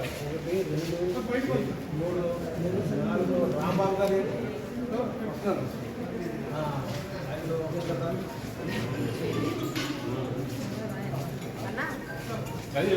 ఒకటి రెండు మూడు నాలుగు రాంబాబు గారు ఏది? వస్తున్నారు. ఆ, ఐదు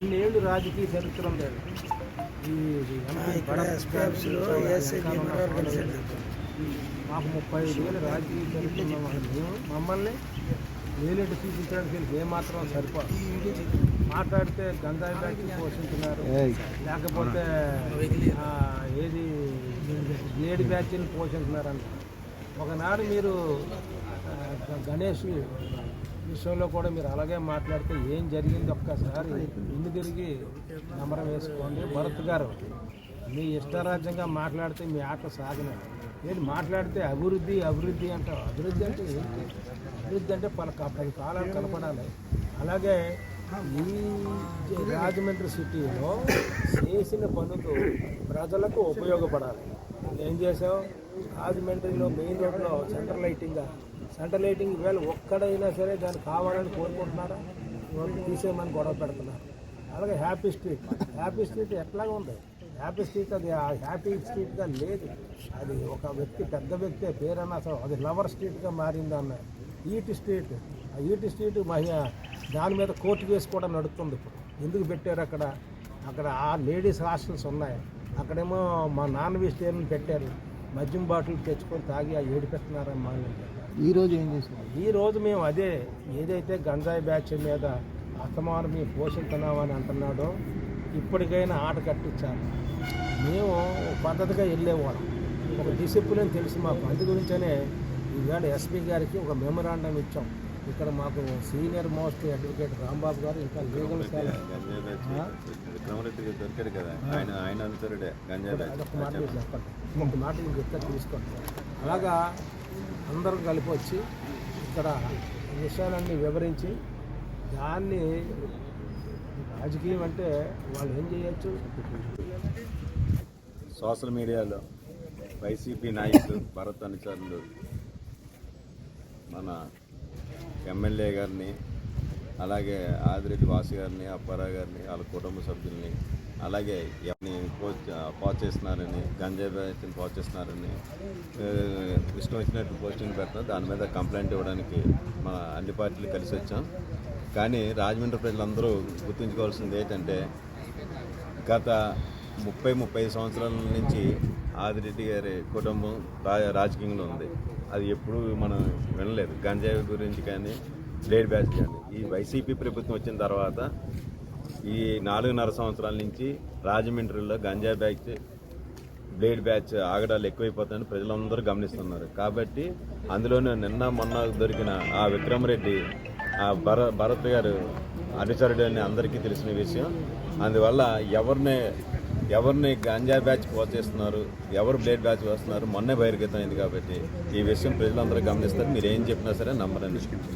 ఇన్నేళ్ళు రాజకీయ చరిత్ర ఉంది మాకు ముప్పై ఐదు వేలు రాజకీయ చరిత్ర మమ్మల్ని వేలెట్టు చూపించడానికి ఏమాత్రం సరిపోదు. మాట్లాడితే గంజాయి బ్యాచ్ పోషించున్నారు లేకపోతే ఏది ఏడి బ్యాచ్ని పోషించున్నారని ఒకనాడు మీరు గణేష్ విషయంలో కూడా మీరు అలాగే మాట్లాడితే ఏం జరిగింది ఒక్కసారి ఇల్లు తిరిగి నమ్మరం వేసుకోండి. భరత్ గారు మీ ఇష్టరాజ్యంగా మాట్లాడితే మీ ఆట సాగలేదు ఏంటి మాట్లాడితే అభివృద్ధి అభివృద్ధి అంటారు అభివృద్ధి అంటే అభివృద్ధి అంటే పలు పది కాలాలు కనపడాలి అలాగే ఈ రాజమండ్రి సిటీలో చేసిన పనులు ప్రజలకు ఉపయోగపడాలి. ఏం చేసావు రాజమండ్రిలో మెయిన్ రోడ్లో సెంటర్ లైటింగ్ సెంటర్ లైటింగ్ ఈవేళ ఒక్కడైనా సరే దాన్ని కావాలని కోరుకుంటున్నారా? వాళ్ళు తీసేయమని గొడవ పెడుతున్నారు. అలాగే హ్యాపీ స్ట్రీట్. హ్యాపీ స్ట్రీట్ ఎట్లాగా ఉంది. హ్యాపీ స్ట్రీట్ అది ఆ హ్యాపీ స్ట్రీట్గా లేదు. అది ఒక వ్యక్తి పెద్ద వ్యక్తి పేరన్నా అసలు అది లవర్ స్ట్రీట్గా మారిందన్న. ఈటి స్ట్రీట్. ఆ ఈటి స్ట్రీట్ మహిళ దాని మీద కోర్టు కేసు కూడా నడుస్తుంది ఇప్పుడు. ఎందుకు పెట్టారు అక్కడ? అక్కడ ఆ లేడీస్ హాస్టల్స్ ఉన్నాయి. అక్కడేమో మా నాన్ వెజిటేరియన్ పెట్టారు. మద్యం బాటిల్ తెచ్చుకొని తాగి ఆ ఏడు పెట్టినారని ఈ రోజు ఏం చేశారు? ఈ రోజు మేము అదే ఏదైతే గంజాయి బ్యాచ్ మీద అస్తమానం మేము పోషిస్తున్నామని అంటున్నాడో ఇప్పటికైనా ఆట కట్టించాలి. మేము పద్ధతిగా వెళ్ళేవాళ్ళం. ఒక డిసిప్లిన్ తెలుసు మాకు. అందు గురించనే ఈవేళ ఎస్పీ గారికి ఒక మెమరాండం ఇచ్చాం. ఇక్కడ మాకు సీనియర్ మోస్ట్ అడ్వకేట్ రాంబాబు గారు ఇంకా లీగల్ దొరికాడు కదా. ఆయన ఆయన అనుచరుడే మాట చెప్పండి. ఒక మాట నేను చెప్తే తీసుకోండి. అలాగా అందరం కలిపి వచ్చి ఇక్కడ విషయాలన్నీ వివరించి దాన్ని రాజకీయం అంటే వాళ్ళు ఏం చేయొచ్చు? సోషల్ మీడియాలో వైసీపీ నాయకులు భరత్ అనుచరులు మన ఎమ్మెల్యే గారిని అలాగే ఆదిరెడ్డి వాసు గారిని అప్పారావు గారిని వాళ్ళ కుటుంబ సభ్యుల్ని అలాగే ఎవరిని పోచ్ పోచేస్తున్నారని గంజాయి బ్యాచ్ని పోచేస్తున్నారని ఇష్టం వచ్చినట్టు పోస్టింగ్ పెడుతున్నారు దాని మీద కంప్లైంట్ ఇవ్వడానికి మన అన్ని పార్టీలు కలిసి వచ్చాం. కానీ రాజమండ్రి ప్రజలందరూ గుర్తుంచుకోవాల్సింది ఏంటంటే గత ముప్పై ముప్పై సంవత్సరాల నుంచి ఆదిరెడ్డి గారి కుటుంబం రా రాజకీయంలో ఉంది. అది ఎప్పుడూ మనం వినలేదు. గంజాయి గురించి కానీ బ్లేడ్ బ్యాచ్ కానీ. ఈ వైసీపీ ప్రభుత్వం వచ్చిన తర్వాత ఈ నాలుగున్నర సంవత్సరాల నుంచి రాజమండ్రిలో గంజాయి బ్యాచ్ బ్లేడ్ బ్యాచ్ ఆగడాలు ఎక్కువైపోతాయని ప్రజలందరూ గమనిస్తున్నారు. కాబట్టి అందులోనే నిన్న మొన్న దొరికిన ఆ విక్రమరెడ్డి ఆ భర భరత్ గారు అనుచరుడు అని అందరికీ తెలిసిన విషయం. అందువల్ల ఎవరిని ఎవరిని గంజా బ్యాచ్ పోచేస్తున్నారు ఎవరు బ్లేడ్ బ్యాచ్ వేస్తున్నారు మొన్నే బహిర్గతమైంది కాబట్టి ఈ విషయం ప్రజలందరూ గమనిస్తారు. మీరు ఏం చెప్పినా సరే నమ్మరని చెప్పి